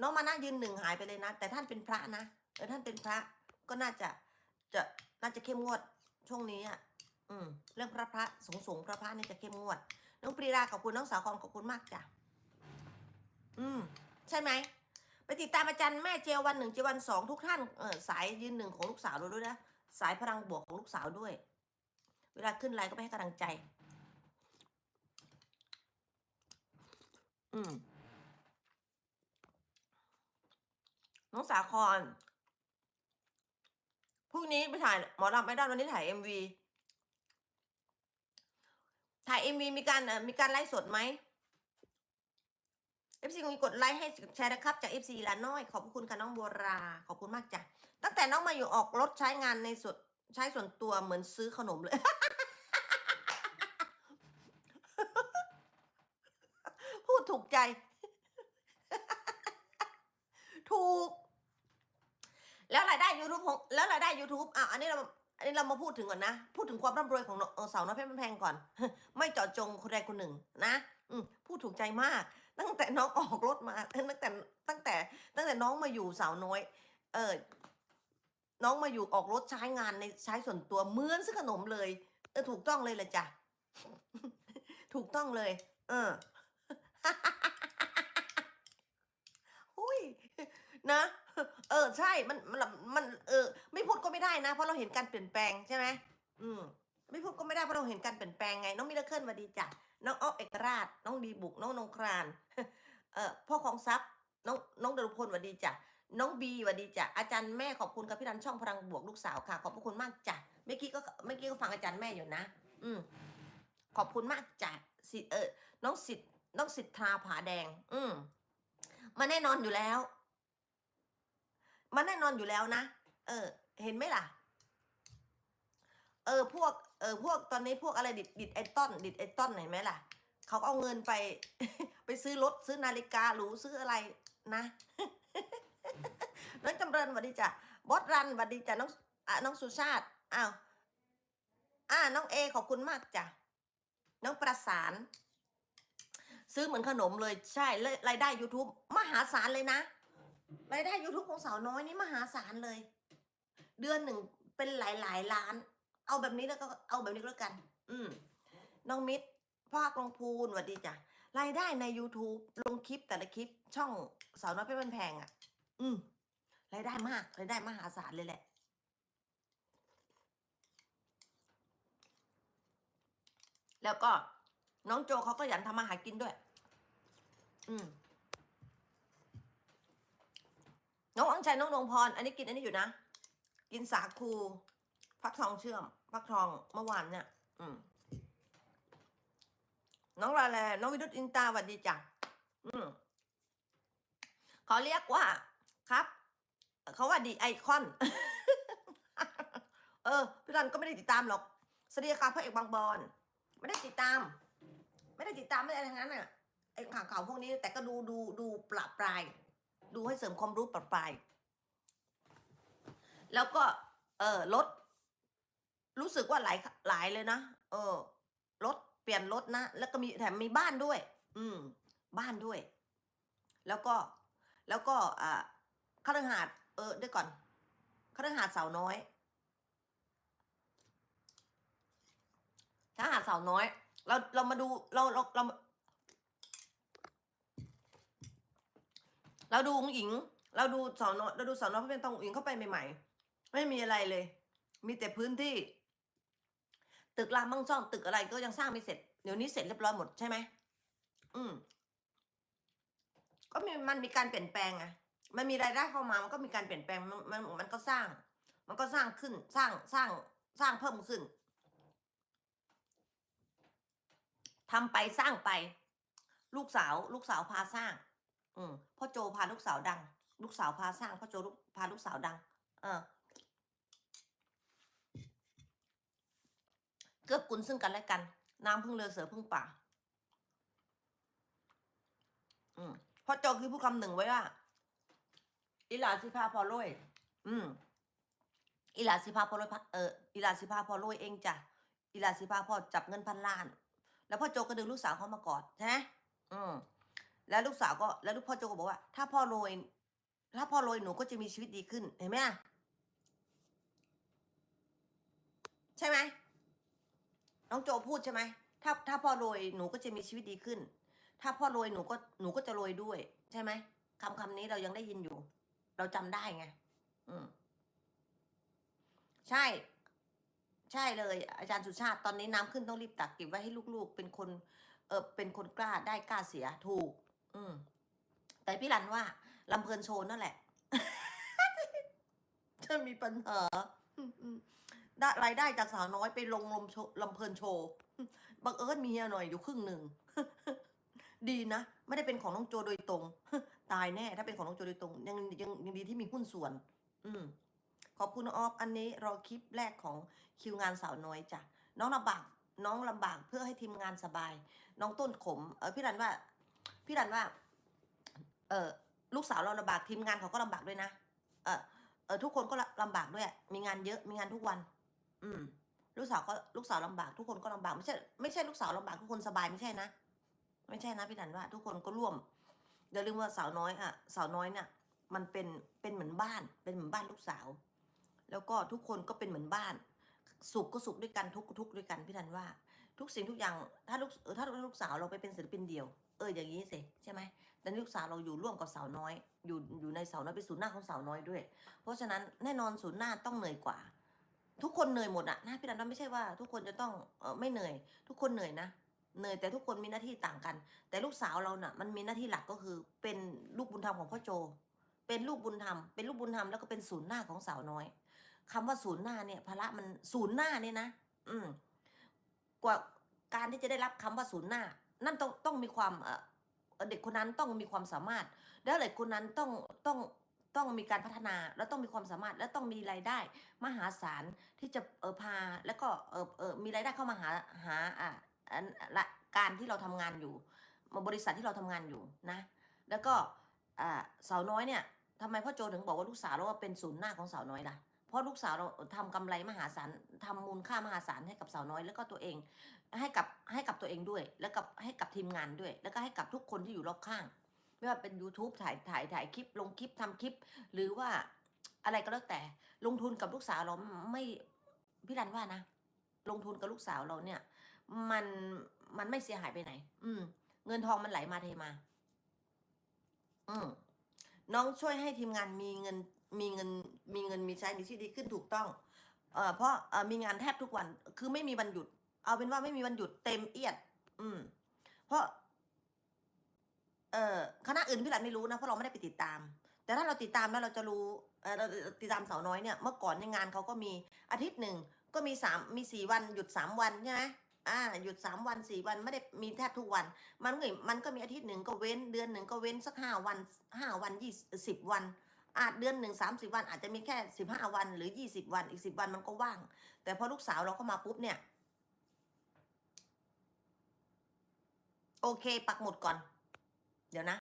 น้องมานะยืนหนึ่งหายไปเลยนะ แต่ท่านเป็นพระนะเออท่านเป็นพระก็น่าจะจะน่าจะเข้มงวดช่วงนี้อะอืมเรื่องพระพระสงฆ์สงพระพระนี่จะเข้มงวด น้องปรีดาขอบคุณน้องสาวคอนขอบคุณมากจ้ะอืม ใช่ไหมไปติดตามอาจารย์แม่เจวันหนึ่งเจวันสองทุกท่านเออสายยืนหนึ่งของลูกสาวด้วยนะสายพลังบวกของลูกสาวด้วย เวลาขึ้นไลน์ก็ไปให้กำลังใจ อืม น้องสาครพรุ่งนี้ไปถ่ายหมอลำไม่ได้วันนี้ถ่ายเอ็มวีถ่ายเอ็มวีมีการมีการไลฟ์สดไหมเอฟซีมีกดไลค์ให้แชร์นะครับ จากเอฟซีลาน้อย ขอบคุณค่ะน้องบัวรา ขอบคุณมากจ้ะ ตั้งแต่น้องมาอยู่ออกรถใช้งานในส่วนใช้ส่วนตัวเหมือนซื้อขนมเลย พูดถูกใจ ถูก แล้วรา ยได้ YouTube ของแล้วรายได้ YouTube อะอันนี้เราอันนี้เรามาพูดถึงก่อนนะ พูดถึงความร่ำรวยของสาวน้อยเพชรแพงก่อน ไม่เจาะจงคนใดคนหนึ่งนะอืพูดถูกใจมาก ตั้งแต่น้องออกรถมาตั้งแต่ตั้งแต่ ตั้งแต่น้องมาอยู่สาวน้อย เออน้องมาอยู่ออกรถใช้งานในใช้ส่วนตัวเหมือนซื้อขนมเลย เออถูกต้องเลยแหละจ้ะถูกต้องเลย เออหุยนะเออใช่มันมันมันเออ ไม่พูดก็ไม่ได้นะ เพราะเราเห็นการเปลี่ยนแปลงใช่ไหมอืมไม่พูดก็ไม่ได้เพราะเราเห็นการเปลี่ยนแปลงไง น้องมิเลเคิลสวัสดีจ้ะน้องอ๊อฟเอกราช น้องดีบุก น้องนงครานเอ่อพ่อของทรัพย์น้องน้องดรุพลสวัสดีจ้ะน้องบีสวัสดีจ้ะอาจารย์แม่ขอบคุณกับพี่รันช่องพลังบวกลูกสาวค่ะ ขอบพระคุณมากจ้ะเมื่อกี้ก็เมื่อกี้ก็ฟังอาจารย์แม่อยู่นะ อืมขอบคุณมากจ้ะสิเออน้องสิทธิ์น้องสิทธาผาแดง อืมมาแน่นอนอยู่แล้ว มันแน่นอนอยู่แล้วนะ เออ เห็นไหมล่ะ เออพวก เออพวกตอนนี้พวกอะไรดิดดิดไอต้อนดิดไอต้อนเห็นไหมล่ะ เขาเอาเงินไป ไปซื้อรถซื้อนาฬิกาหรูซื้ออะไรนะน้องจำเริญสวัสดีจ้ะบอสรันสวัสดีจ้ะน้องอะน้องสุชาติอ้าวอ่าน้องเอขอบคุณมากจ้ะน้องประสาน ซื้อเหมือนขนมเลยใช่เลยรายได้ YouTube มหาศาลเลยนะ รายได้ YouTube ของสาวน้อยนี่มหาศาลเลย เดือนหนึ่งเป็นหลายหลายล้าน เอาแบบนี้แล้วก็เอาแบบนี้แล้วกัน อืมน้องมิตรภาคลงพูนสวัสดีจ้ะรายได้ใน YouTube ลงคลิปแต่ละคลิปช่องสาวน้อยเพชรบ้านแพงอะ อืมรายได้มากรายได้มหาศาลเลยแหละ แล้วก็น้องโจเขาก็ยันทำมาหากินด้วย อืม น้องอังชัยน้องดวงพร อันนี้กินอันนี้อยู่นะ กินสาคูฟักทองเชื่อมฟักทองเมื่อวานเนี่ยอืมน้องลาแลน้องวิรุตอินตาหวัดดีจ้ะอืมเขาเรียกว่า ครับเขาว่าดีไอคอน เออ พี่รันก็ไม่ได้ติดตามหรอกสวัสดีค่ะพระเอกบางบอนไม่ได้ติดตาม ไม่ได้ติดตามไม่ได้ทั้งนั้นอะไอข่าวข่าวพวกนี้แต่ก็ดูดูดูปลาปลาย ดูให้เสริมความรู้ปลาปลายแล้วก็ เออรถรู้สึกว่าหลายหลายเลยนะเออรถเปลี่ยนรถนะแล้วก็มีแถมมีบ้านด้วย อืม บ้านด้วย แล้วก็แล้วก็อ่าคฤหาสน์เออเดี๋ยวก่อนคฤหาสน์สาวน้อยคฤหาสน์สาวน้อย เราเรามาดูเราเราเรา เราดูองค์หญิง เราดูสาวน้อยเราดูสาวน้อยเพราะเป็นตองหญิงเข้าไปใหม่ ๆ ไม่มีอะไรเลย มีแต่พื้นที่ ตึกรามบ้างช่อง ตึกอะไรก็ยังสร้างไม่เสร็จ เดี๋ยวนี้เสร็จเรียบร้อยหมดใช่ไหมอืม ก็มีมันมีการเปลี่ยนแปลงอะมันมีรายได้เข้ามา มันก็มีการเปลี่ยนแปลง มันมันก็สร้าง มันก็สร้างขึ้น สร้างสร้างสร้างเพิ่มขึ้นทำไปสร้างไป ลูกสาว ลูกสาวพาสร้าง อืม โจพาลูกสาวดัง ลูกสาวพาสร้างพ่อโจลูกพาลูกสาวดัง เออเกื้อกูลซึ่งกันและกัน น้ำพึ่งเรือเสือพึ่งป่า อืมพ่อโจคือผู้คำหนึ่งไว้ว่าอีหลาสิพาพอรวยอืมอีหลาสิพาพอรวยเอออีหลาสิพาพอรวยเองจ้ะอีหลาสิพาพอจับเงินพันล้าน แล้วพ่อโจก็ดึงลูกสาวเขามากอดใช่ไหมอืม แล้วลูกสาวก็แล้วลูกพ่อโจก็บอกว่า ถ้าพ่อรวยถ้าพ่อรวยหนูก็จะมีชีวิตดีขึ้นเห็นไหมใช่ไหมน้องโจพูดใช่ไหมถ้าถ้าพ่อรวยหนูก็จะมีชีวิตดีขึ้น ถ้าพ่อรวยหนูก็หนูก็จะรวยด้วย ใช่ไหมคำคำนี้เรายังได้ยินอยู่ เราจำได้ไง อืม ใช่ ใช่เลย อาจารย์สุชาติตอนนี้น้ำขึ้นต้องรีบตักเก็บไว้ให้ลูกๆ เป็นคน เออเป็นคนกล้าได้กล้าเสียถูก อืม แต่พี่รันว่าลำเพลินโชว์นั่นแหละ จะมีปัญหาได้รายได้จากสาวน้อยไปลงลมโชว์ลำเพลินโชว์บังเอิญมีเฮียหน่อยอยู่ครึ่งหนึ่ง ดีนะ ไม่ได้เป็นของน้องโจโดยตรง ตายแน่ ถ้าเป็นของน้องโจโดยตรง ยังยังยังดีที่มีหุ้นส่วน อืมขอบคุณอออฟอันนี้รอคลิปแรกของคิวงานสาวน้อยจ้ะน้องลำบากน้องลำบากเพื่อให้ทีมงานสบาย น้องต้นขม เออพี่รันว่า พี่รันว่า เออลูกสาวเราลำบากทีมงานเขาก็ลำบากด้วยนะเออเออทุกคนก็ลำบากด้วย มีงานเยอะมีงานทุกวัน อืม ลูกสาวก็ลูกสาวลำบาก ทุกคนก็ลำบากไม่ใช่ไม่ใช่ลูกสาวลำบากทุกคนสบายไม่ใช่นะไม่ใช่นะพี่รันว่า ทุกคนก็ร่วมอย่าลืมว่าสาวน้อยอะสาวน้อยเนี่ยมันเป็นเป็นเหมือนบ้าน เป็นเหมือนบ้านลูกสาว แล้วก็ทุกคนก็เป็นเหมือนบ้าน สุขก็สุขด้วยกันทุกข์ก็ทุกข์ด้วยกันพี่ธันว่า ทุกสิ่งทุกอย่างถ้าลูกถ้าลูกสาวเราไปเป็นศิลปินเดี่ยว เอออย่างนี้สิใช่ไหมแต่ลูกสาวเราอยู่ร่วมกับสาวน้อย อยู่อยู่ในสาวน้อยเป็นศูนย์หน้าของสาวน้อยด้วย เพราะฉะนั้นแน่นอนศูนย์หน้าต้องเหนื่อยกว่า ทุกคนเหนื่อยหมดอะนะพี่ธันว่าไม่ใช่ว่า ทุกคนจะต้องเออไม่เหนื่อย ทุกคนเหนื่อยนะเหนื่อยแต่ทุกคนมีหน้าที่ต่างกัน แต่ลูกสาวเราน่ะ มันมีหน้าที่หลักก็คือเป็นลูกบุญธรรมของพ่อโจ เป็นลูกบุญธรรมเป็นลูกบุญธรรมแล้วก็เป็นศูนย์หน้าของสาวน้อยคำว่าศูนย์หน้าเนี่ยภาระมันศูนย์หน้าเนี่ยนะ อืมกว่าการที่จะได้รับคำว่าศูนย์หน้า นั่นต้องต้องมีความเด็กคนนั้นต้องมีความสามารถ แล้วเด็กคนนั้นต้องต้องต้องมีการพัฒนาแล้วต้องมีความสามารถและต้องมีรายได้ มหาศาลที่จะเออพาแล้วก็เออเออมีรายได้เข้ามาหาหาอ่าอันละการที่เราทำงานอยู่บริษัทที่เราทำงานอยู่นะ แล้วก็อ่าสาวน้อยเนี่ยทำไมพ่อโจถึงบอกว่าลูกสาวเราเป็นศูนย์หน้าของสาวน้อยล่ะ ราะลูกสาวเราทำกำไรมหาศาลทำมูลค่ามหาศาลให้กับสาวน้อย แล้วก็ตัวเอง ให้กับให้กับตัวเองด้วย แล้วกับให้กับทีมงานด้วย แล้วก็ให้กับทุกคนที่อยู่รอบข้าง ไม่ว่าเป็น YouTube ถ่ายถ่ายถ่ายคลิป ลงคลิปทำคลิป หรือว่าอะไรก็แล้วแต่ลงทุนกับลูกสาวเราไม่พี่รันว่านะ ลงทุนกับลูกสาวเราเนี่ย มันมันไม่เสียหายไปไหน อืม เงินทองมันไหลมาเทมา อืมน้องช่วยให้ทีมงานมีเงินมีเงิน มีเงินมีใช้มีชีวิตดีขึ้นถูกต้องเอ่อเพราะเอ่อมีงานแทบทุกวัน คือไม่มีวันหยุด เอาเป็นว่าไม่มีวันหยุดเต็มเอียด อืม เพราะ เอ่อคณะอื่นพี่หลันไม่รู้นะเพราะเราไม่ได้ไปติดตาม แต่ถ้าเราติดตามแล้วเราจะรู้เอ่อเราติดตามสาวน้อยเนี่ยเมื่อก่อนในงานเขาก็มีอาทิตย์หนึ่งก็มีสามมีสี่วันหยุดสามวันใช่ไหมอ่าหยุดสามวันสี่วันไม่ได้มีแทบทุกวัน มันก็มันก็มีอาทิตย์หนึ่งก็เว้นเดือนหนึ่งก็เว้นสักห้าวันห้าวันยี่สิบวัน อาจเดือนหนึ่งสามสิบวัน อาจจะมีแค่สิบห้าวัน หรือยี่สิบวันอีกสิบวันมันก็ว่าง แต่พอลูกสาวเราเข้ามาปุ๊บเนี่ย โอเค ปักหมุดก่อน เดี๋ยวนะ